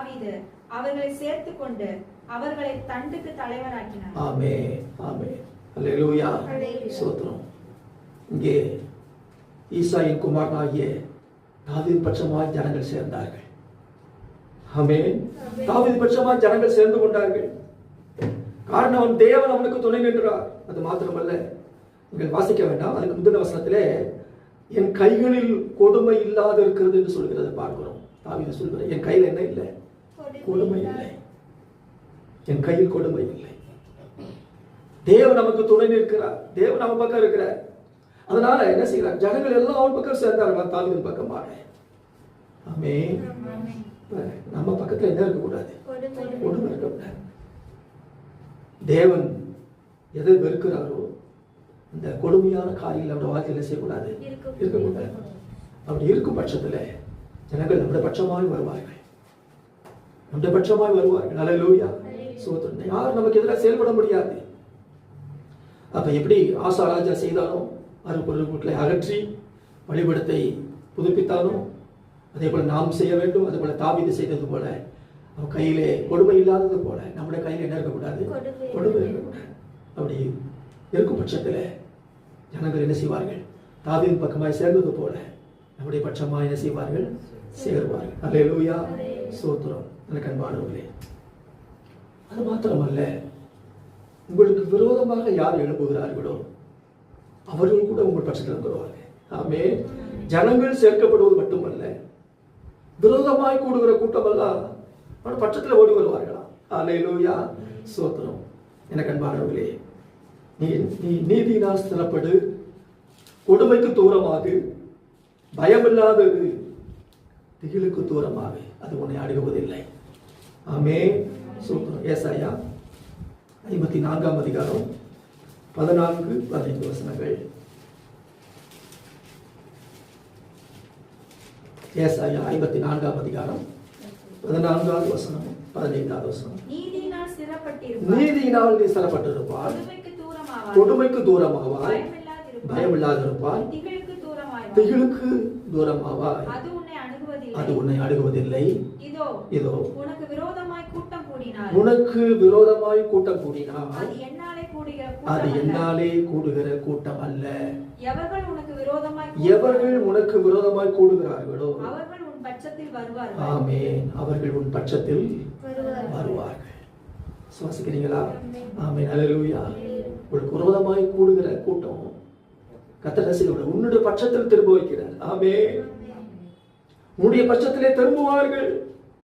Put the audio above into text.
தாவீது அவர்களை சேர்த்து கொண்டு அவர்களை தண்டுக்கு தலைவராக்கினார் ஆமே ஆமே அல்லேலூயா. ஸ்தோத்திரம் இங்கே ஈசாயின் குமாரனாகிய தாவீது பட்சமாய் ஜனங்கள் சேர்ந்தார்கள். ஆமே தாவீது பட்சமாய் ஜனங்கள் சேர்ந்து கொண்டார்கள். காரணம் அவன் தேவன் அவனுக்கு துணை நின்றார். அது மாத்திரமல்ல நீங்கள் வாசிக்க வேண்டாம். அதுக்கு முந்தின வசனத்திலே என் கைகளில் கொடுமை இல்லாத இருக்கிறது என்று சொல்கிறது பார்க்கிறோம். தாவீது சொல்கிறார் என் கையில் என்ன இல்லை? கொடுமை இல்லை என் கையில் கொடுமை இல்லை தேவன் நமக்கு துணை நிற்கிறார். தேவன் நம்ம பக்கம் இருக்கிறார். அதனால என்ன செய்யறார் ஜனங்கள் எல்லாம் அவன் பக்கம் சேர்ந்தார்கள். தாவிதின் பக்கமாக ஆமே நம்ம பக்கத்துல என்ன இருக்கக்கூடாது? கொடுமை இருக்கக்கூடாது. தேவன் எதை வெறுக்கிறாரோ இந்த கொடுமையான காரியங்கள் அவருடைய வாழ்க்கையில செய்யக்கூடாது? இருக்கக்கூடாது. அப்படி இருக்கும் பட்சத்துல ஜனங்கள் நம்முடைய பட்சமாக வருவார்கள். நம்முடைய பட்சமாய் வருவார்கள் அல்லேலூயா சோத்திரம் யாரும் நமக்கு எதிராக செயல்பட முடியாது. அப்ப எப்படி ஆசா ராஜா செய்தானோ அருப்பொருள் வீட்டில் அகற்றி வழிபடத்தை புதுப்பித்தானோ அதே போல நாம் செய்ய வேண்டும். அதே போல தாவீது செய்தது போல அவன் கையிலே கொடுமை இல்லாதது போல நம்முடைய கையில என்ன இருக்கக்கூடாது? கொடுமை. இருக்கக்கூடாது. அப்படி இருக்கும் பட்சத்தில் ஜனங்கள் என்ன செய்வார்கள்? தாவீதின் பக்கமாய் சேர்ந்தது போல நம்முடைய பட்சமாய் என்ன செய்வார்கள்? சேருவார்கள் அல்லேலூயா சோத்திரம். எனக்கு அன்பானவர்களே அது மாத்திரமல்ல உங்களுக்கு விரோதமாக யார் எழுப்புகிறார்களோ அவர்கள் கூட உங்கள் பட்சத்தில் வருவார்கள் ஆமே ஜனங்கள் சேர்க்கப்படுவது மட்டுமல்ல விரோதமாய் கூடுகிற கூட்டமெல்லாம் அவன் பட்சத்தில் ஓடி வருவார்களா? அலையிலோயா சோத்திரம். எனக்கு அன்பானவர்களே நீ நீ நீதினால் ஸ்திரப்படு கொடுமைக்கு தூரமாகு பயமில்லாதது திகிலுக்கு தூரமாக அது உன்னை அணுகுவதில்லை. ஆமே சூத்திரம் ஏசாயா ஐம்பத்தி நான்காம் அதிகாரம் பதினான்கு பதினைந்து வசனங்கள். ஏசாயா ஐம்பத்தி நான்காம் அதிகாரம் பதினான்காவது வசனம் பதினைந்தாவது வசனம். நீதியினால் நீ சிறப்பட்டிருப்பார். கொடுமைக்கு தூரமாவாய். பயமில்லாதிருப்பாய் திகிலுக்கு தூரமாவாய். அது உன்னை அணுகுவதில்லை. இதோ உனக்கு விரோதமாய் கூட்டம் கூடினார் உனக்கு விரோதமாய் கூட்டம் கூடினார் அது என்னாலே கூடுகிற கூட்டம் அல்ல. என்னாலே கூடுகிற கூட்டம் அல்ல. எவர்கள் உனக்கு விரோதமாய் எவர்கள் உனக்கு விரோதமாய் கூடுகிறார்களோ அவர்கள் உன் பட்சத்தில் வருவார்கள். ஆமென். அவர்கள் உன் பட்சத்தில் வருவார்கள். சுவாசிக்கிறீங்களா? ஆமென். அல்லேலூயா உங்களுக்கு விரோதமாய் கூடுகிற கூட்டம் கத்தர் ரசிகர்கள் உன்னுடைய பட்சத்தில் திரும்ப வைக்கிறார். ஆமே உன்னுடைய பட்சத்திலே திரும்புவார்கள்.